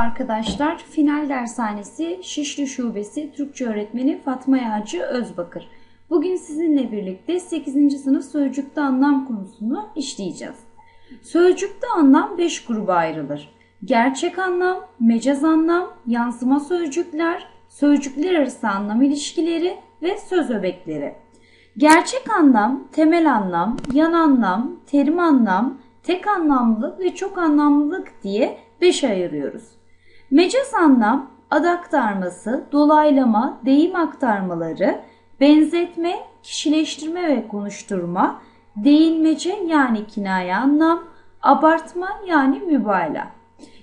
arkadaşlar. Final dershanesi Şişli Şubesi Türkçe öğretmeni Fatma Yağcı Özbakır. Bugün sizinle birlikte 8. sınıf sözcükte anlam konusunu işleyeceğiz. Sözcükte anlam 5 gruba ayrılır. Gerçek anlam, mecaz anlam, yansıma sözcükler, sözcükler arası anlam ilişkileri ve söz öbekleri. Gerçek anlam, temel anlam, yan anlam, terim anlam, tek anlamlılık ve çok anlamlılık diye 5 ayırıyoruz. Mecaz anlam, ad aktarması, dolaylama, deyim aktarmaları, benzetme, kişileştirme ve konuşturma, değinmece yani kinaye anlam, abartma yani mübalağa.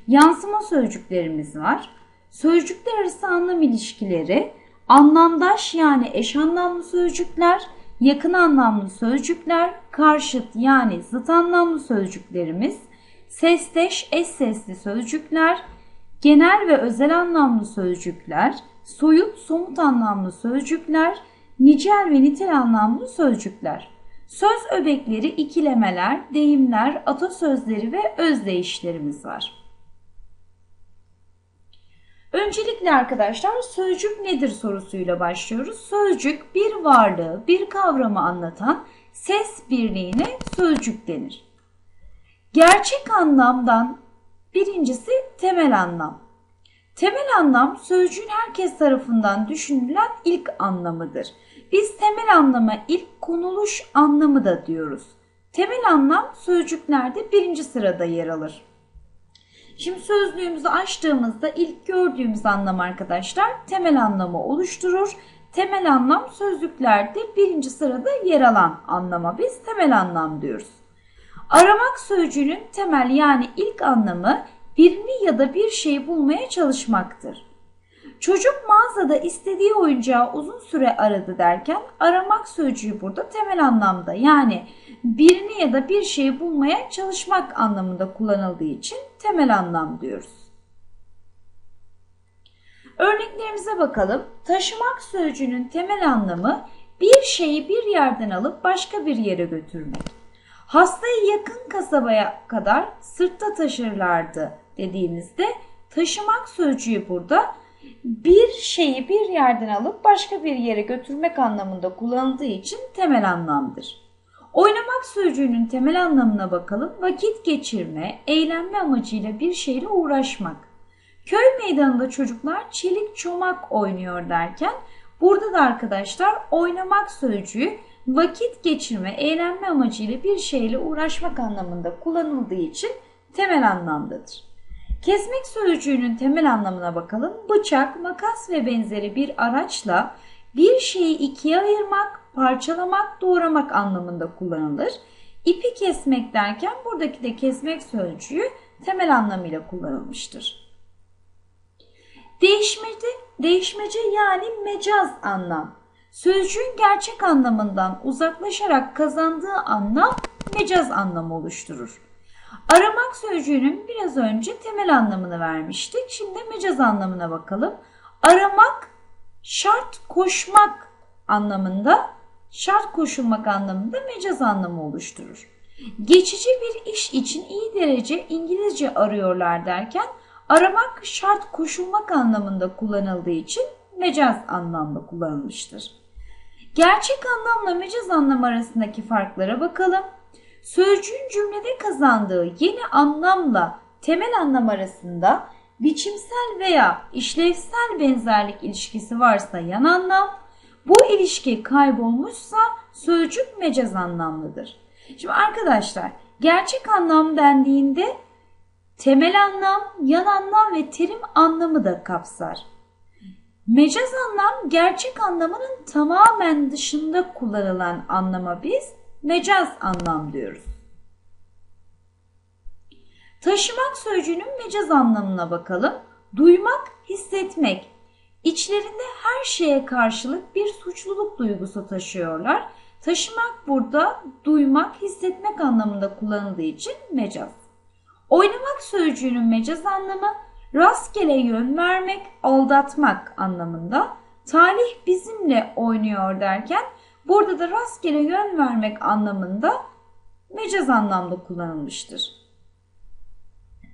Yansıma sözcüklerimiz var. Sözcükler arası anlam ilişkileri, anlamdaş yani eş anlamlı sözcükler, yakın anlamlı sözcükler, karşıt yani zıt anlamlı sözcüklerimiz, sesteş, eş sesli sözcükler, genel ve özel anlamlı sözcükler, soyut, somut anlamlı sözcükler, nicel ve nitel anlamlı sözcükler. Söz öbekleri, ikilemeler, deyimler, atasözleri ve özdeyişlerimiz var. Öncelikle arkadaşlar sözcük nedir sorusuyla başlıyoruz. Sözcük bir varlığı, bir kavramı anlatan ses birliğine sözcük denir. Gerçek anlamdan birincisi temel anlam. Temel anlam sözcüğün herkes tarafından düşünülen ilk anlamıdır. Biz temel anlama ilk konuluş anlamı da diyoruz. Temel anlam sözcüklerde birinci sırada yer alır. Şimdi sözlüğümüzü açtığımızda ilk gördüğümüz anlam arkadaşlar temel anlamı oluşturur. Temel anlam sözlüklerde birinci sırada yer alan anlama biz temel anlam diyoruz. Aramak sözcüğünün temel yani ilk anlamı birini ya da bir şeyi bulmaya çalışmaktır. Çocuk mağazada istediği oyuncağı uzun süre aradı derken aramak sözcüğü burada temel anlamda yani birini ya da bir şeyi bulmaya çalışmak anlamında kullanıldığı için temel anlam diyoruz. Örneklerimize bakalım. Taşımak sözcüğünün temel anlamı bir şeyi bir yerden alıp başka bir yere götürmek. Hastayı yakın kasabaya kadar sırtta taşırlardı dediğimizde taşımak sözcüğü burada bir şeyi bir yerden alıp başka bir yere götürmek anlamında kullanıldığı için temel anlamdır. Oynamak sözcüğünün temel anlamına bakalım. Vakit geçirme, eğlenme amacıyla bir şeyle uğraşmak. Köy meydanında çocuklar çelik çomak oynuyor derken burada da arkadaşlar oynamak sözcüğü vakit geçirme, eğlenme amacıyla bir şeyle uğraşmak anlamında kullanıldığı için temel anlamdadır. Kesmek sözcüğünün temel anlamına bakalım. Bıçak, makas ve benzeri bir araçla bir şeyi ikiye ayırmak, parçalamak, doğramak anlamında kullanılır. İpi kesmek derken buradaki de kesmek sözcüğü temel anlamıyla kullanılmıştır. Değişmeci, değişmece yani mecaz anlam. Sözcüğün gerçek anlamından uzaklaşarak kazandığı anlam mecaz anlamı oluşturur. Aramak sözcüğünün biraz önce temel anlamını vermiştik. Şimdi mecaz anlamına bakalım. Aramak şart koşmak anlamında, şart koşulmak anlamında mecaz anlamı oluşturur. Geçici bir iş için iyi derece İngilizce arıyorlar derken aramak şart koşulmak anlamında kullanıldığı için mecaz anlamda kullanılmıştır. Gerçek anlamla mecaz anlam arasındaki farklara bakalım. Sözcüğün cümlede kazandığı yeni anlamla temel anlam arasında biçimsel veya işlevsel benzerlik ilişkisi varsa yan anlam, bu ilişki kaybolmuşsa sözcük mecaz anlamlıdır. Şimdi arkadaşlar gerçek anlam dendiğinde temel anlam, yan anlam ve terim anlamı da kapsar. Mecaz anlam gerçek anlamının tamamen dışında kullanılan anlama biz mecaz anlam diyoruz. Taşımak sözcüğünün mecaz anlamına bakalım. Duymak, hissetmek. İçlerinde her şeye karşılık bir suçluluk duygusu taşıyorlar. Taşımak burada duymak, hissetmek anlamında kullanıldığı için mecaz. Oynamak sözcüğünün mecaz anlamı rastgele yön vermek, aldatmak anlamında. Talih bizimle oynuyor derken burada da rastgele yön vermek anlamında mecaz anlamda kullanılmıştır.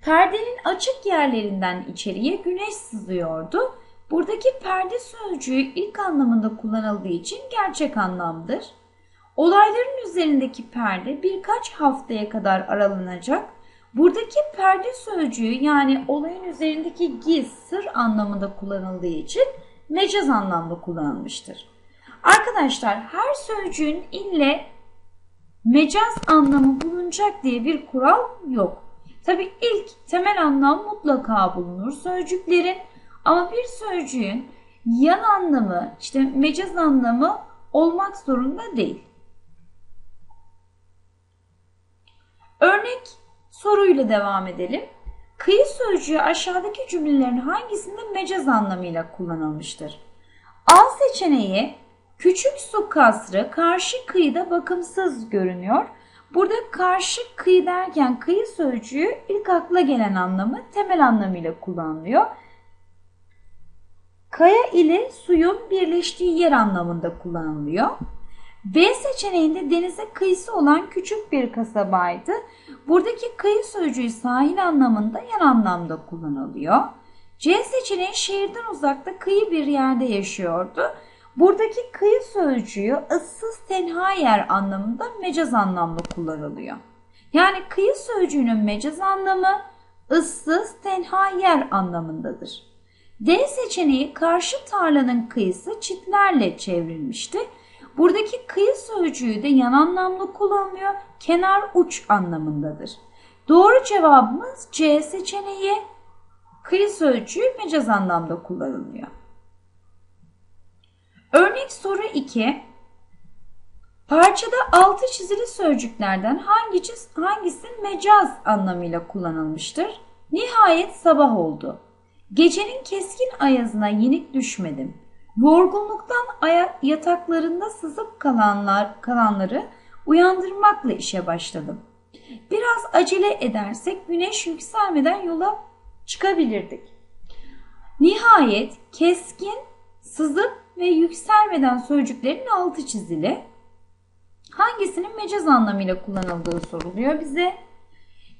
Perdenin açık yerlerinden içeriye güneş sızıyordu. Buradaki perde sözcüğü ilk anlamında kullanıldığı için gerçek anlamdır. Olayların üzerindeki perde birkaç haftaya kadar aralanacak. Buradaki perde sözcüğü yani olayın üzerindeki giz, sır anlamında kullanıldığı için mecaz anlamda kullanılmıştır. Arkadaşlar her sözcüğün ille mecaz anlamı bulunacak diye bir kural yok. Tabi ilk temel anlam mutlaka bulunur sözcüklerin ama bir sözcüğün yan anlamı işte mecaz anlamı olmak zorunda değil. Örnek soruyla devam edelim. Kıyı sözcüğü aşağıdaki cümlelerin hangisinde mecaz anlamıyla kullanılmıştır? A seçeneği küçük su kasrı karşı kıyıda bakımsız görünüyor. Burada karşı kıyı derken kıyı sözcüğü ilk akla gelen anlamı temel anlamıyla kullanılıyor. Kaya ile suyun birleştiği yer anlamında kullanılıyor. B seçeneğinde denize kıyısı olan küçük bir kasabaydı. Buradaki kıyı sözcüğü sahil anlamında yan anlamda kullanılıyor. C seçeneği şehirden uzakta kıyı bir yerde yaşıyordu. Buradaki kıyı sözcüğü ıssız tenha yer anlamında mecaz anlamda kullanılıyor. Yani kıyı sözcüğünün mecaz anlamı ıssız tenha yer anlamındadır. D seçeneği karşı tarlanın kıyısı çitlerle çevrilmişti. Buradaki kıyı sözcüğü de yan anlamda kullanılıyor, kenar uç anlamındadır. Doğru cevabımız C seçeneği. Kıyı sözcüğü mecaz anlamda kullanılıyor. Örnek soru 2. Parçada altı çizili sözcüklerden hangisi, hangisi mecaz anlamıyla kullanılmıştır? Nihayet sabah oldu. Gecenin keskin ayazına yenik düşmedim. Yorgunluktan yataklarında sızıp kalanlar, kalanları uyandırmakla işe başladım. Biraz acele edersek güneş yükselmeden yola çıkabilirdik. Nihayet keskin, sızıp ve yükselmeden sözcüklerin altı çizili. Hangisinin mecaz anlamıyla kullanıldığı soruluyor bize.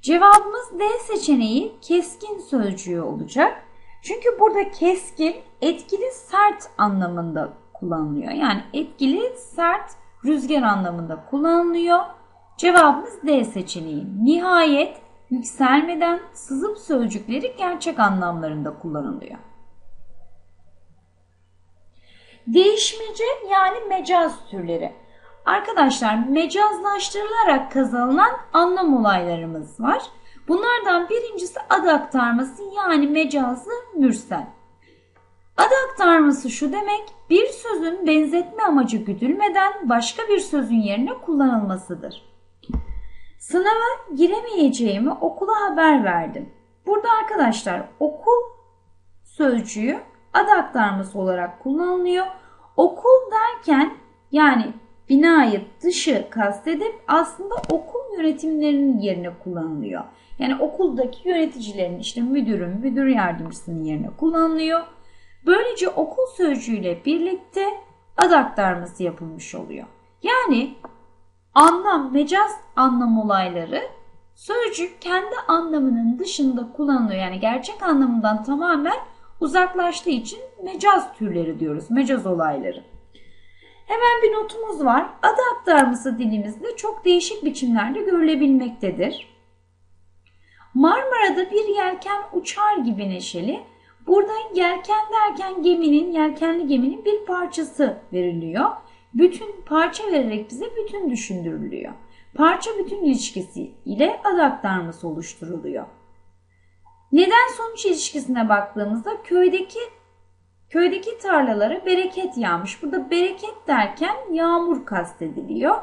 Cevabımız D seçeneği keskin sözcüğü olacak. Çünkü burada keskin etkili sert anlamında kullanılıyor. Yani etkili sert rüzgar anlamında kullanılıyor. Cevabımız D seçeneği. Nihayet yükselmeden sızıp sözcükleri gerçek anlamlarında kullanılıyor. Değişmece yani mecaz türleri. Arkadaşlar mecazlaştırılarak kazanılan anlam olaylarımız var. Bunlardan birincisi ad aktarması yani mecazı mürsel. Ad aktarması şu demek bir sözün benzetme amacı güdülmeden başka bir sözün yerine kullanılmasıdır. Sınava giremeyeceğimi okula haber verdim. Burada arkadaşlar okul sözcüğü ad aktarması olarak kullanılıyor. Okul derken yani binayı dışı kastedip aslında okul yönetimlerinin yerine kullanılıyor. Yani okuldaki yöneticilerin işte müdürün, müdür yardımcısının yerine kullanılıyor. Böylece okul sözcüğüyle birlikte ad aktarması yapılmış oluyor. Yani anlam, mecaz anlam olayları sözcük kendi anlamının dışında kullanılıyor. Yani gerçek anlamından tamamen uzaklaştığı için mecaz türleri diyoruz. Mecaz olayları. Hemen bir notumuz var. Ad aktarması dilimizde çok değişik biçimlerde görülebilmektedir. Marmara'da bir yelken uçar gibi neşeli. Burada yelken derken geminin, yelkenli geminin bir parçası veriliyor. Bütün parça vererek bize bütün düşündürülüyor. Parça bütün ilişkisi ile ad aktarması oluşturuluyor. Neden sonuç ilişkisine baktığımızda köydeki köydeki tarlalara bereket yağmış. Burada bereket derken yağmur kastediliyor.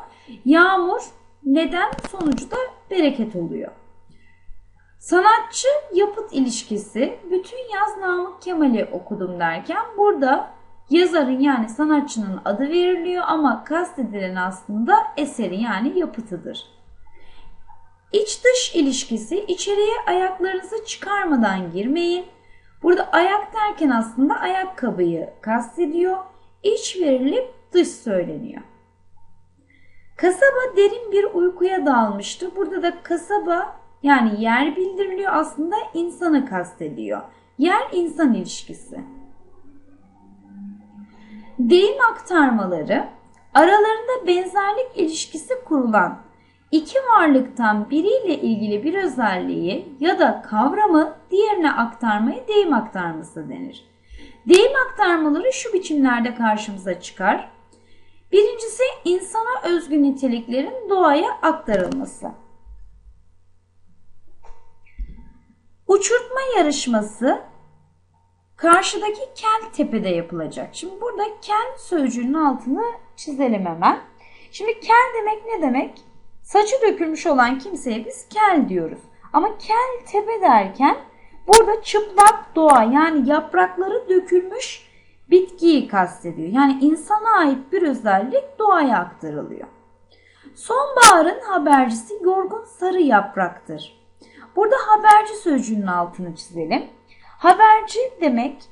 Yağmur neden sonucu da bereket oluyor. Sanatçı yapıt ilişkisi bütün yaz Namık Kemal'i okudum derken burada yazarın yani sanatçının adı veriliyor ama kastedilen aslında eseri yani yapıtıdır. İç dış ilişkisi içeriye ayaklarınızı çıkarmadan girmeyin. Burada ayak derken aslında ayakkabıyı kastediyor. İç verilip dış söyleniyor. Kasaba derin bir uykuya dalmıştı. Burada da kasaba Yani yer bildiriliyor aslında insanı kastediyor. Yer insan ilişkisi. Deyim aktarmaları aralarında benzerlik ilişkisi kurulan iki varlıktan biriyle ilgili bir özelliği ya da kavramı diğerine aktarmaya deyim aktarması denir. Deyim aktarmaları şu biçimlerde karşımıza çıkar. Birincisi insana özgü niteliklerin doğaya aktarılması. Uçurtma yarışması karşıdaki kel tepede yapılacak. Şimdi burada kel sözcüğünün altını çizelim hemen. Şimdi kel demek ne demek? Saçı dökülmüş olan kimseye biz kel diyoruz. Ama kel tepe derken burada çıplak doğa yani yaprakları dökülmüş bitkiyi kastediyor. Yani insana ait bir özellik doğaya aktarılıyor. Sonbaharın habercisi yorgun sarı yapraktır. Burada haberci sözcüğünün altını çizelim. Haberci demek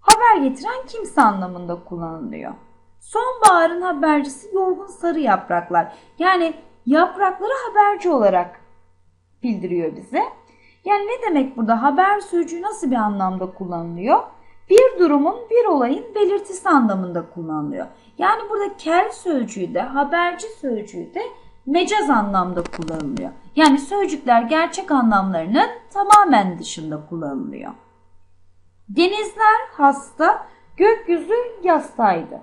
haber getiren kimse anlamında kullanılıyor. Sonbaharın habercisi yorgun sarı yapraklar. Yani yaprakları haberci olarak bildiriyor bize. Yani ne demek burada haber sözcüğü nasıl bir anlamda kullanılıyor? Bir durumun, bir olayın belirtisi anlamında kullanılıyor. Yani burada kel sözcüğü de, haberci sözcüğü de mecaz anlamda kullanılıyor. Yani sözcükler gerçek anlamlarının tamamen dışında kullanılıyor. Denizler hasta, gökyüzü yastaydı.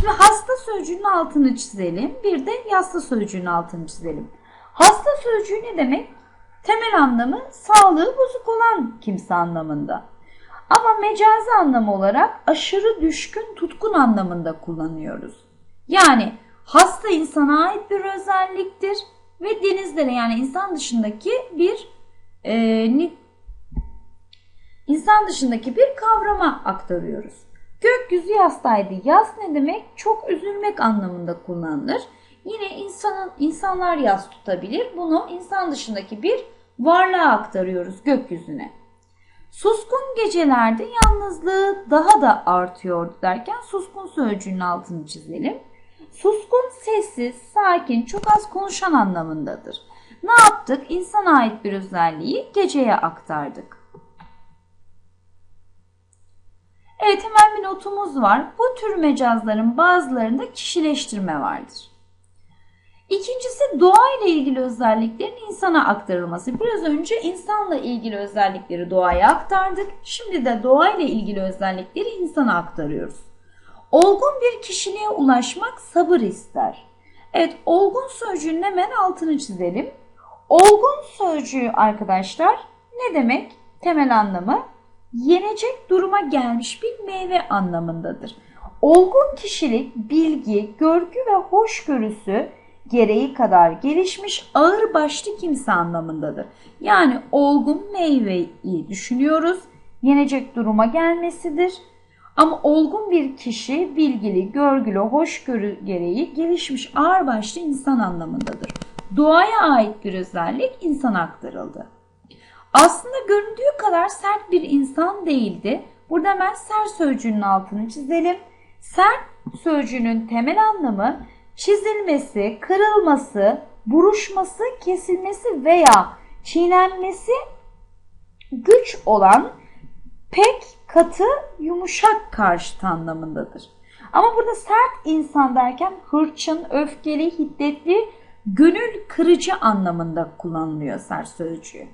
Şimdi hasta sözcüğünün altını çizelim. Bir de yasta sözcüğünün altını çizelim. Hasta sözcüğü ne demek? Temel anlamı sağlığı bozuk olan kimse anlamında. Ama mecazi anlamı olarak aşırı düşkün, tutkun anlamında kullanıyoruz. Yani hasta insana ait bir özelliktir ve denizlere yani insan dışındaki bir e, insan dışındaki bir kavrama aktarıyoruz. Gökyüzü yastaydı. Yas ne demek? Çok üzülmek anlamında kullanılır. Yine insanın insanlar yas tutabilir. Bunu insan dışındaki bir varlığa aktarıyoruz gökyüzüne. Suskun gecelerde yalnızlığı daha da artıyordu derken suskun sözcüğünün altını çizelim. Suskun sessiz, sakin, çok az konuşan anlamındadır. Ne yaptık? İnsana ait bir özelliği geceye aktardık. Evet hemen bir notumuz var. Bu tür mecazların bazılarında kişileştirme vardır. İkincisi doğa ile ilgili özelliklerin insana aktarılması. Biraz önce insanla ilgili özellikleri doğaya aktardık. Şimdi de doğa ile ilgili özellikleri insana aktarıyoruz. Olgun bir kişiliğe ulaşmak sabır ister. Evet olgun sözcüğünün hemen altını çizelim. Olgun sözcüğü arkadaşlar ne demek? Temel anlamı yenecek duruma gelmiş bir meyve anlamındadır. Olgun kişilik, bilgi, görgü ve hoşgörüsü gereği kadar gelişmiş ağır başlı kimse anlamındadır. Yani olgun meyveyi düşünüyoruz. Yenecek duruma gelmesidir. Ama olgun bir kişi bilgili, görgülü, hoşgörü gereği gelişmiş ağır başlı insan anlamındadır. Doğaya ait bir özellik insana aktarıldı. Aslında göründüğü kadar sert bir insan değildi. Burada hemen sert sözcüğünün altını çizelim. Sert sözcüğünün temel anlamı çizilmesi, kırılması, buruşması, kesilmesi veya çiğnenmesi güç olan pek katı, yumuşak karşıt anlamındadır. Ama burada sert insan derken hırçın, öfkeli, hiddetli, gönül kırıcı anlamında kullanılıyor sert sözcüğü.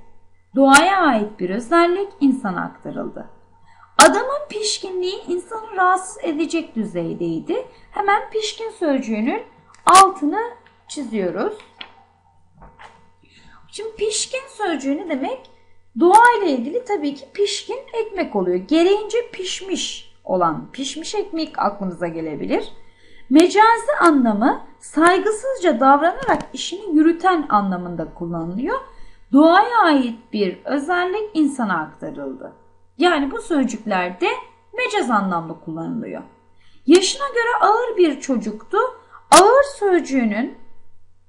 Doğaya ait bir özellik insana aktarıldı. Adamın pişkinliği insanı rahatsız edecek düzeydeydi. Hemen pişkin sözcüğünün altını çiziyoruz. Şimdi pişkin sözcüğü ne demek? Doğa ile ilgili tabii ki pişkin ekmek oluyor. Gereğince pişmiş olan pişmiş ekmek aklımıza gelebilir. Mecazi anlamı saygısızca davranarak işini yürüten anlamında kullanılıyor. Doğaya ait bir özellik insana aktarıldı. Yani bu sözcüklerde mecaz anlamda kullanılıyor. Yaşına göre ağır bir çocuktu. Ağır sözcüğünün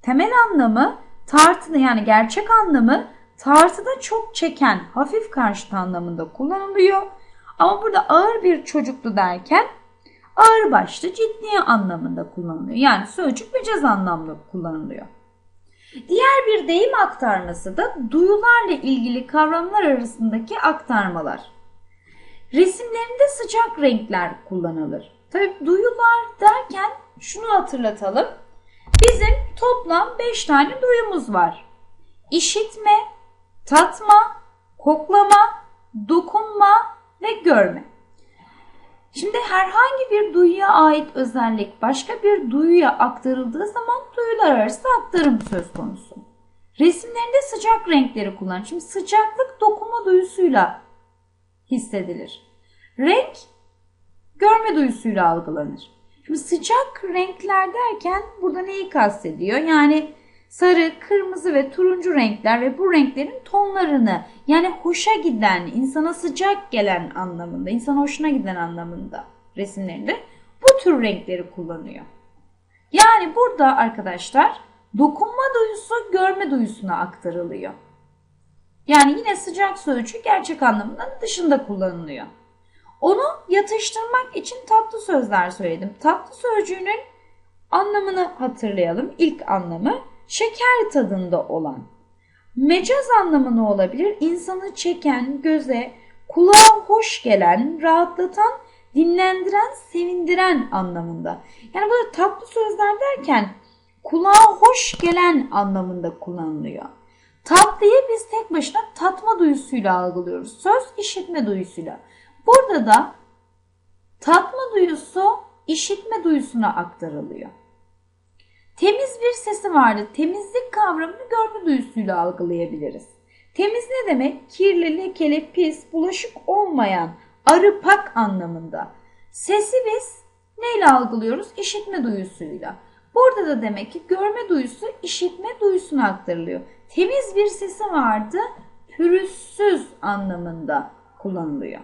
temel anlamı tartıda yani gerçek anlamı tartıda çok çeken hafif karşıt anlamında kullanılıyor. Ama burada ağır bir çocuktu derken ağır başlı ciddi anlamında kullanılıyor. Yani sözcük mecaz anlamda kullanılıyor. Diğer bir deyim aktarması da duyularla ilgili kavramlar arasındaki aktarmalar. Resimlerinde sıcak renkler kullanılır. Tabi duyular derken şunu hatırlatalım. Bizim toplam 5 tane duyumuz var. İşitme, tatma, koklama, dokunma ve görme. Şimdi herhangi bir duyuya ait özellik başka bir duyuya aktarıldığı zaman duyular arası aktarım söz konusu. Resimlerinde sıcak renkleri kullan. Şimdi sıcaklık dokunma duyusuyla hissedilir. Renk görme duyusuyla algılanır. Şimdi sıcak renkler derken burada neyi kastediyor? Yani sarı, kırmızı ve turuncu renkler ve bu renklerin tonlarını yani hoşa giden, insana sıcak gelen anlamında, insana hoşuna giden anlamında resimlerinde bu tür renkleri kullanıyor. Yani burada arkadaşlar dokunma duyusu görme duyusuna aktarılıyor. Yani yine sıcak sözcüğü gerçek anlamının dışında kullanılıyor. Onu yatıştırmak için tatlı sözler söyledim. Tatlı sözcüğünün anlamını hatırlayalım. İlk anlamı şeker tadında olan. Mecaz anlamı ne olabilir? İnsanı çeken, göze, kulağa hoş gelen, rahatlatan, dinlendiren, sevindiren anlamında. Yani burada tatlı sözler derken kulağa hoş gelen anlamında kullanılıyor. Tatlıyı biz tek başına tatma duyusuyla algılıyoruz. Söz işitme duyusuyla. Burada da tatma duyusu işitme duyusuna aktarılıyor. Temiz bir sesi vardı. Temizlik kavramını görme duyusuyla algılayabiliriz. Temiz ne demek? Kirli, lekeli, pis, bulaşık olmayan, arı pak anlamında. Sesi biz neyle algılıyoruz? İşitme duyusuyla. Burada da demek ki görme duyusu işitme duyusuna aktarılıyor. Temiz bir sesi vardı, pürüzsüz anlamında kullanılıyor.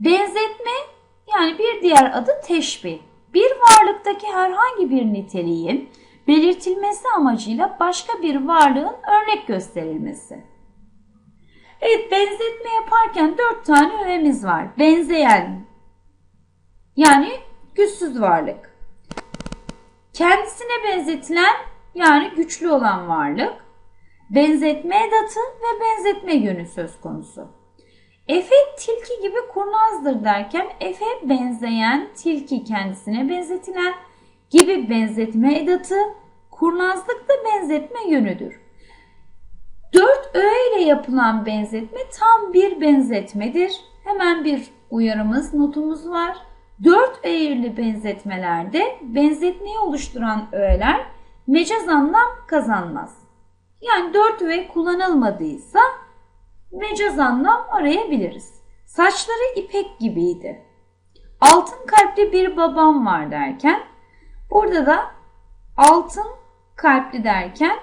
Benzetme yani bir diğer adı teşbih. Bir varlıktaki herhangi bir niteliğin belirtilmesi amacıyla başka bir varlığın örnek gösterilmesi. Evet benzetme yaparken dört tane öğemiz var. Benzeyen yani güçsüz varlık. Kendisine benzetilen yani güçlü olan varlık. Benzetme edatı ve benzetme yönü söz konusu. Efe tilki gibi kurnazdır derken Efe benzeyen, tilki kendisine benzetilen gibi benzetme edatı, kurnazlık da benzetme yönüdür. Dört öğe ile yapılan benzetme tam bir benzetmedir. Hemen bir uyarımız, notumuz var. Dört öğeli benzetmelerde benzetmeyi oluşturan öğeler mecaz anlam kazanmaz. Yani dört öğe kullanılmadıysa mecaz anlam arayabiliriz. Saçları ipek gibiydi. Altın kalpli bir babam var derken burada da altın kalpli derken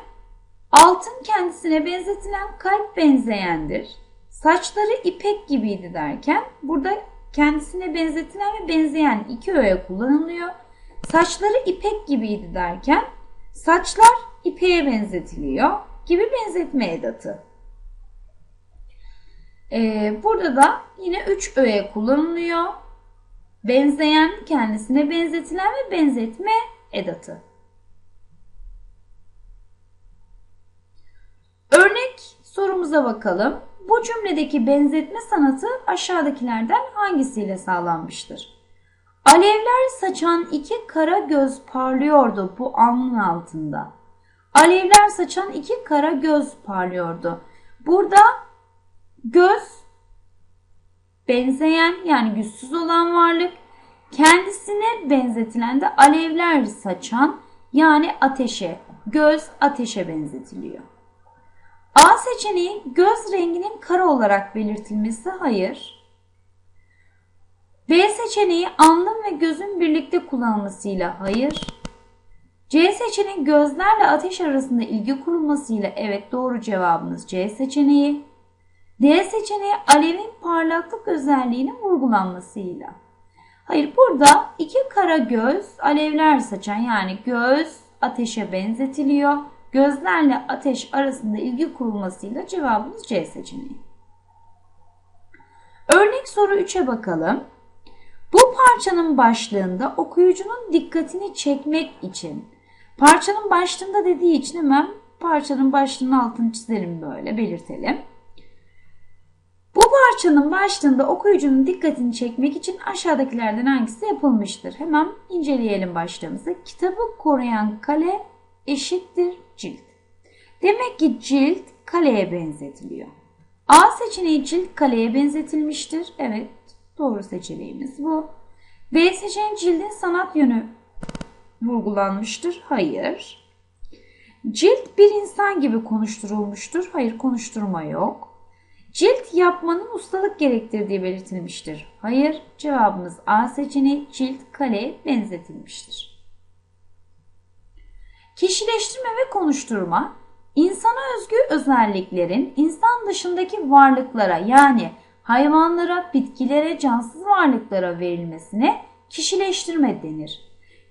altın kendisine benzetilen kalp benzeyendir. Saçları ipek gibiydi derken burada kendisine benzetilen ve benzeyen iki öğe kullanılıyor. Saçları ipek gibiydi derken saçlar ipeğe benzetiliyor gibi benzetme edatı. Ee, burada da yine üç öğe kullanılıyor. Benzeyen, kendisine benzetilen ve benzetme edatı. Örnek sorumuza bakalım. Bu cümledeki benzetme sanatı aşağıdakilerden hangisiyle sağlanmıştır? Alevler saçan iki kara göz parlıyordu bu alnın altında. Alevler saçan iki kara göz parlıyordu. Burada göz benzeyen yani güçsüz olan varlık kendisine benzetilen de alevler saçan yani ateşe, göz ateşe benzetiliyor. A seçeneği göz renginin kara olarak belirtilmesi hayır. B seçeneği alnın ve gözün birlikte kullanılmasıyla hayır. C seçeneği gözlerle ateş arasında ilgi kurulmasıyla evet doğru cevabımız C seçeneği. D seçeneği alevin parlaklık özelliğinin vurgulanmasıyla. Hayır burada iki kara göz alevler saçan yani göz ateşe benzetiliyor. Gözlerle ateş arasında ilgi kurulmasıyla cevabımız C seçeneği. Örnek soru 3'e bakalım. Bu parçanın başlığında okuyucunun dikkatini çekmek için parçanın başlığında dediği için hemen parçanın başlığının altını çizelim böyle belirtelim. Bu parçanın başlığında okuyucunun dikkatini çekmek için aşağıdakilerden hangisi yapılmıştır? Hemen inceleyelim başlığımızı. Kitabı koruyan kale eşittir cilt. Demek ki cilt kaleye benzetiliyor. A seçeneği cilt kaleye benzetilmiştir. Evet doğru seçeneğimiz bu. B seçeneği cildin sanat yönü vurgulanmıştır. Hayır. Cilt bir insan gibi konuşturulmuştur. Hayır konuşturma yok. Cilt yapmanın ustalık gerektirdiği belirtilmiştir. Hayır, cevabımız A seçeneği cilt kaleye benzetilmiştir. Kişileştirme ve konuşturma, insana özgü özelliklerin insan dışındaki varlıklara yani hayvanlara, bitkilere, cansız varlıklara verilmesine kişileştirme denir.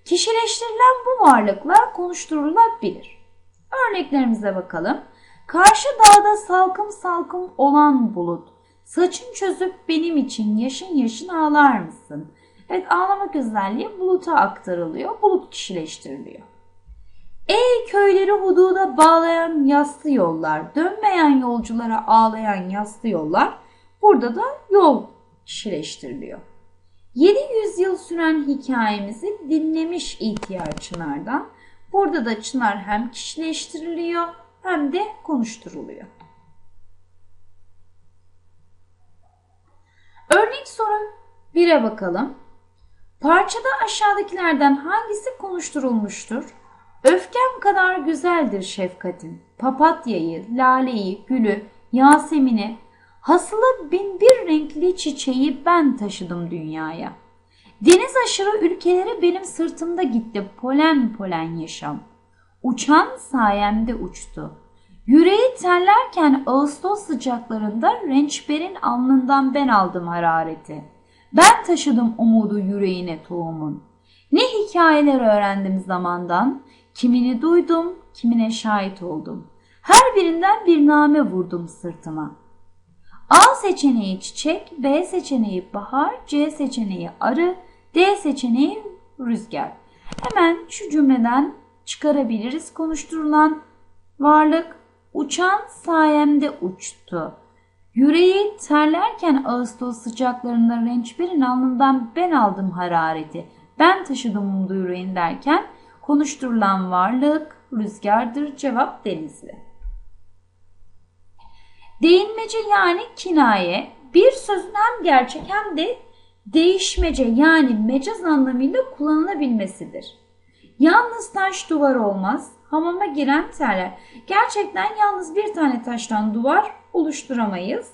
Kişileştirilen bu varlıklar konuşturulabilir. Örneklerimize bakalım. Karşı dağda salkım salkım olan bulut. Saçın çözüp benim için yaşın yaşın ağlar mısın? Evet ağlamak özelliği buluta aktarılıyor. Bulut kişileştiriliyor. Ey köyleri hududa bağlayan yaslı yollar, dönmeyen yolculara ağlayan yaslı yollar. Burada da yol kişileştiriliyor. 700 yıl süren hikayemizi dinlemiş ihtiyar Çınar'dan. Burada da Çınar hem kişileştiriliyor hem de konuşturuluyor. Örnek soru 1'e bakalım. Parçada aşağıdakilerden hangisi konuşturulmuştur? Öfkem kadar güzeldir şefkatin. Papatyayı, laleyi, gülü, Yasemin'i, hasılı bin bir renkli çiçeği ben taşıdım dünyaya. Deniz aşırı ülkelere benim sırtımda gitti polen polen yaşam. Uçan sayemde uçtu. Yüreği terlerken Ağustos sıcaklarında rençberin alnından ben aldım harareti. Ben taşıdım umudu yüreğine tohumun. Ne hikayeler öğrendim zamandan, kimini duydum, kimine şahit oldum. Her birinden bir name vurdum sırtıma. A seçeneği çiçek, B seçeneği bahar, C seçeneği arı, D seçeneği rüzgar. Hemen şu cümleden çıkarabiliriz. Konuşturulan varlık uçan sayemde uçtu. Yüreği terlerken Ağustos sıcaklarında rençberin alnından ben aldım harareti. Ben taşıdım umdu yüreğin derken konuşturulan varlık rüzgardır. Cevap denizli. Değinmece yani kinaye bir sözün hem gerçek hem de değişmece yani mecaz anlamıyla kullanılabilmesidir. Yalnız taş duvar olmaz, hamama giren terler. Gerçekten yalnız bir tane taştan duvar oluşturamayız.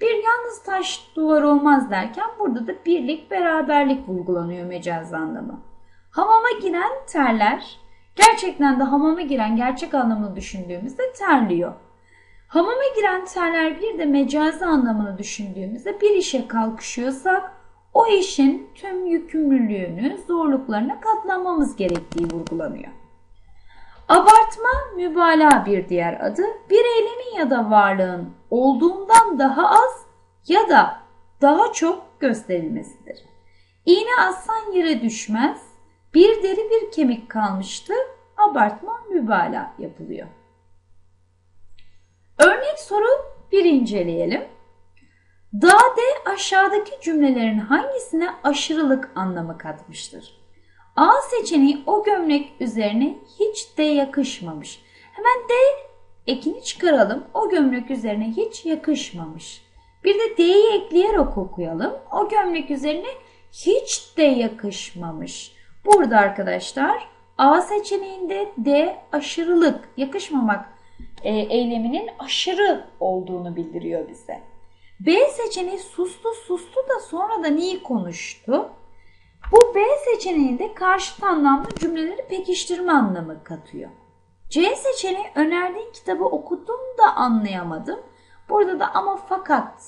Bir yalnız taş duvar olmaz derken burada da birlik, beraberlik vurgulanıyor mecaz anlamı. Hamama giren terler, gerçekten de hamama giren gerçek anlamını düşündüğümüzde terliyor. Hamama giren terler bir de mecazi anlamını düşündüğümüzde bir işe kalkışıyorsak o işin tüm yükümlülüğünü, zorluklarına katlanmamız gerektiği vurgulanıyor. Abartma mübalağa bir diğer adı. Bir eylemin ya da varlığın olduğundan daha az ya da daha çok gösterilmesidir. İğne aslan yere düşmez. Bir deri bir kemik kalmıştı. Abartma mübalağa yapılıyor. Örnek soru bir inceleyelim. Dade aşağıdaki cümlelerin hangisine aşırılık anlamı katmıştır? A seçeneği o gömlek üzerine hiç de yakışmamış. Hemen D ekini çıkaralım. O gömlek üzerine hiç yakışmamış. Bir de D'yi ekleyerek okuyalım. O gömlek üzerine hiç de yakışmamış. Burada arkadaşlar A seçeneğinde D aşırılık, yakışmamak e, eyleminin aşırı olduğunu bildiriyor bize. B seçeneği sustu sustu da sonra da iyi konuştu. Bu B seçeneğinde karşıt anlamlı cümleleri pekiştirme anlamı katıyor. C seçeneği önerdiğin kitabı okudum da anlayamadım. Burada da ama fakat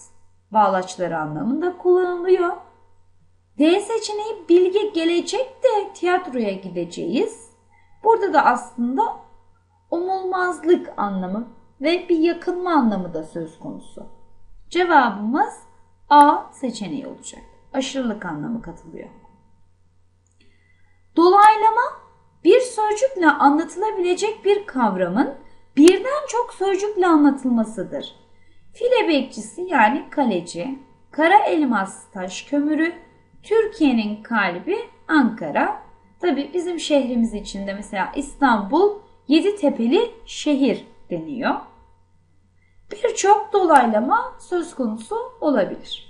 bağlaçları anlamında kullanılıyor. D seçeneği bilgi gelecek de tiyatroya gideceğiz. Burada da aslında umulmazlık anlamı ve bir yakınma anlamı da söz konusu. Cevabımız A seçeneği olacak. aşırılık anlamı katılıyor. Dolaylama bir sözcükle anlatılabilecek bir kavramın birden çok sözcükle anlatılmasıdır. File bekçisi yani kaleci, kara elmas taş kömürü, Türkiye'nin kalbi Ankara. Tabi bizim şehrimiz içinde mesela İstanbul yedi tepeli şehir deniyor. Birçok dolaylama söz konusu olabilir.